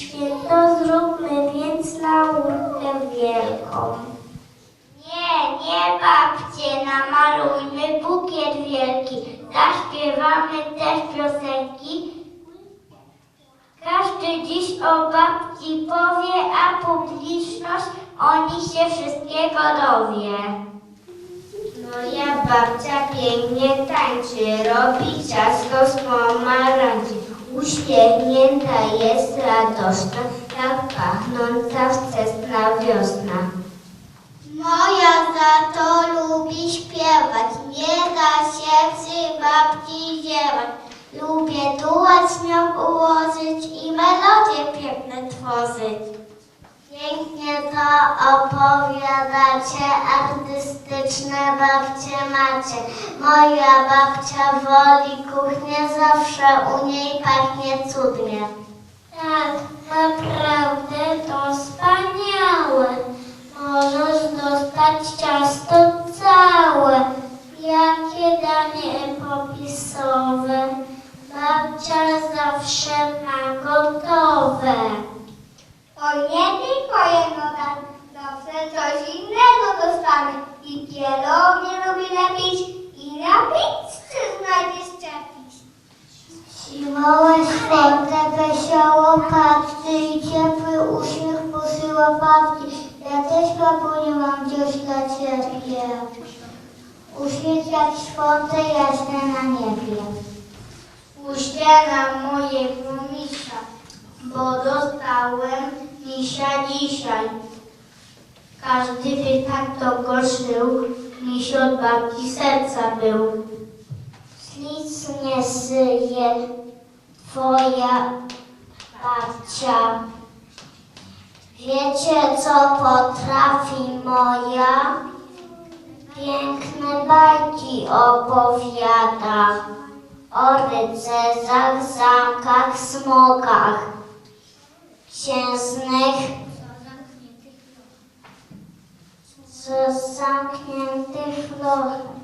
święto, zróbmy więc laurkę wielką. Nie, nie babcie, namalujmy bukiet wielki, zaśpiewamy też piosenki. Każdy dziś o babci powie, a publiczność o nich się wszystkiego dowie. Moja babcia pięknie tańczy, robi ciasto z pomarańczy. Uśmiechnięta jest radosna, jak pachnąca wczesna wiosna. Moja za to lubi śpiewać, nie da się przy babci ziewać. Lubię z nią ułożyć i melodie piękne tworzyć. Pięknie to opowiadacie, artystyczne babcie macie. Moja babcia woli kuchnię, zawsze u niej pachnie cudnie. Tak, naprawdę to wspaniałe. Możesz dostać ciasto całe. Jakie danie popisowe. Babcia zawsze ma gotowe. O nie tylko jedno dam, zawsze coś innego dostanę. Pierogi lubi lepić, i na pizzy znajdziesz czepić. Siłowe święte, wesoło patrzcie i ciepły uśmiech posyła babci. Ja też babuniu mam coś dla ciebie. Uśmiech jak słońce jasne na niebie. Uśpiewam mojego misia, bo dostałem misia dzisiaj. Każdy by tak to go miś od babci serca był. Nic nie żyje twoja babcia. Wiecie, co potrafi moja? Piękne bajki opowiada o rycerzach, zamkach, smokach, księżnych z zamkniętych lochach.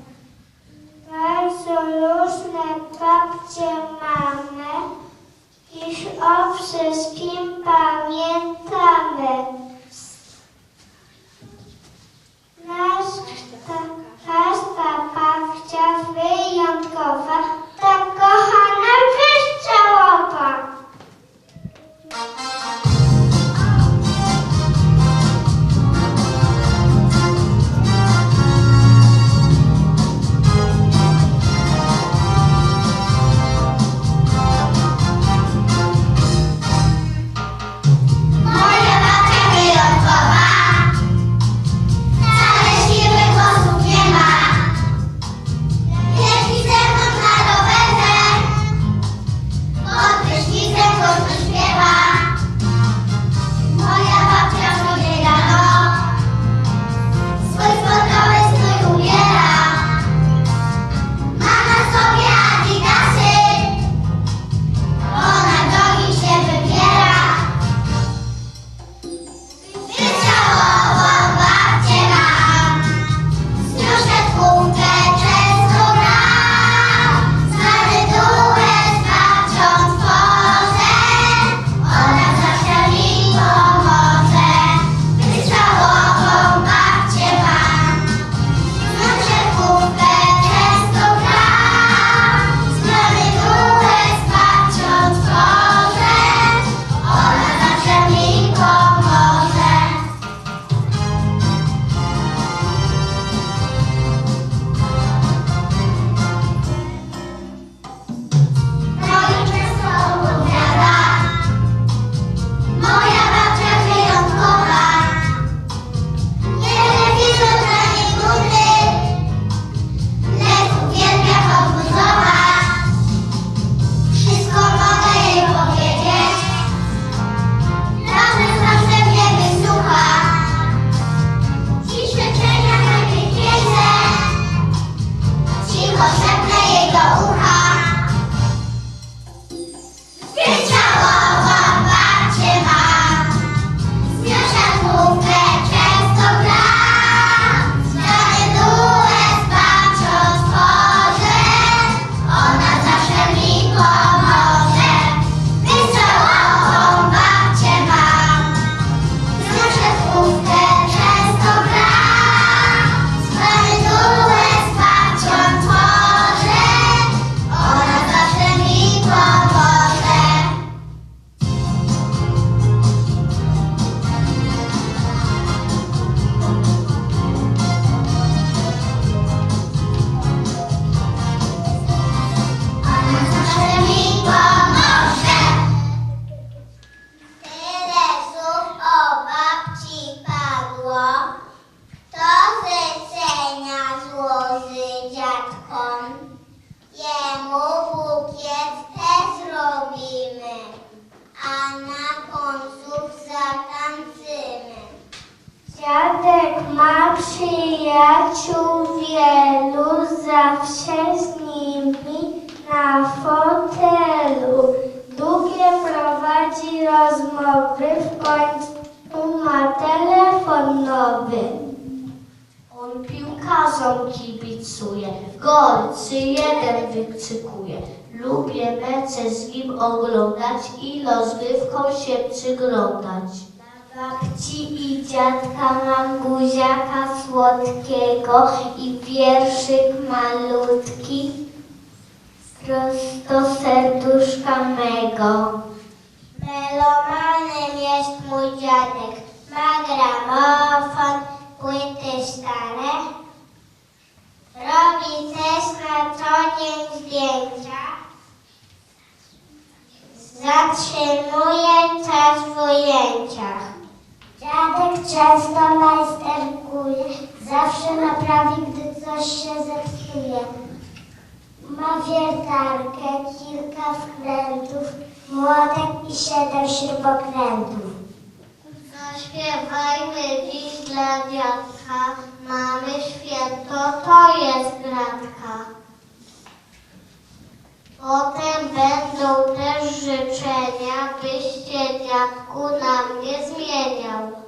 Piłkarzom kibicuje, golcy jeden wykrzykuje. Lubię mecze z nim oglądać i rozrywką się przyglądać. Na babci i dziadka mam buziaka słodkiego i wierszyk malutki prosto serduszka mego. Melomanem jest mój dziadek, ma gramofon, często majsterkuje, zawsze naprawi, gdy coś się zepsuje. Ma wiertarkę, kilka wkrętów, młotek i siedem śrubokrętów. Zaśpiewajmy dziś dla dziadka, mamy święto, to jest gratka. Potem będą też życzenia, byście dziadku na mnie zmieniał.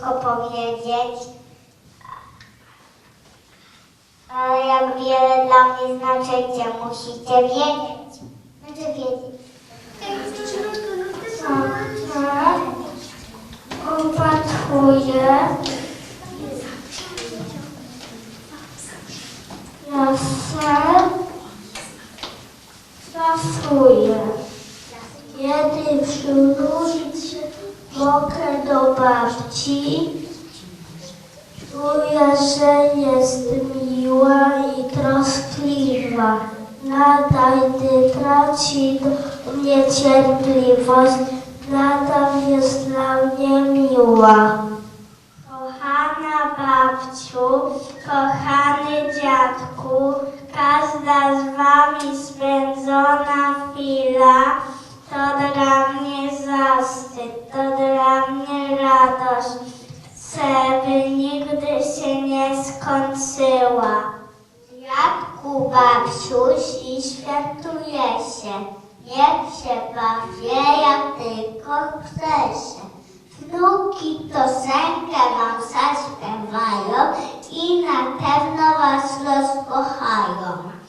Wszystko powiedzieć. Ale jak wiele dla mnie znaczycie, musicie wiedzieć. Znaczy wiedzieć. Opatrzuje. Lasem. Zasuje. Kiedy przywrócić mogę do babci, czuję, że jest miła i troskliwa. Nadal gdy traci mnie cierpliwość, nadal jest dla mnie miła. Kochana babciu, kochany dziadku, każda z wami spędzona chwila to dla mnie zaszczyt, to dla mnie radość. Chcę, by nigdy się nie skończyła. Dziadku, babciu, i świętuje się. Niech się bawię, jak tylko chce się. Wnuki piosenkę wam zaśpiewają i na pewno was rozkochają.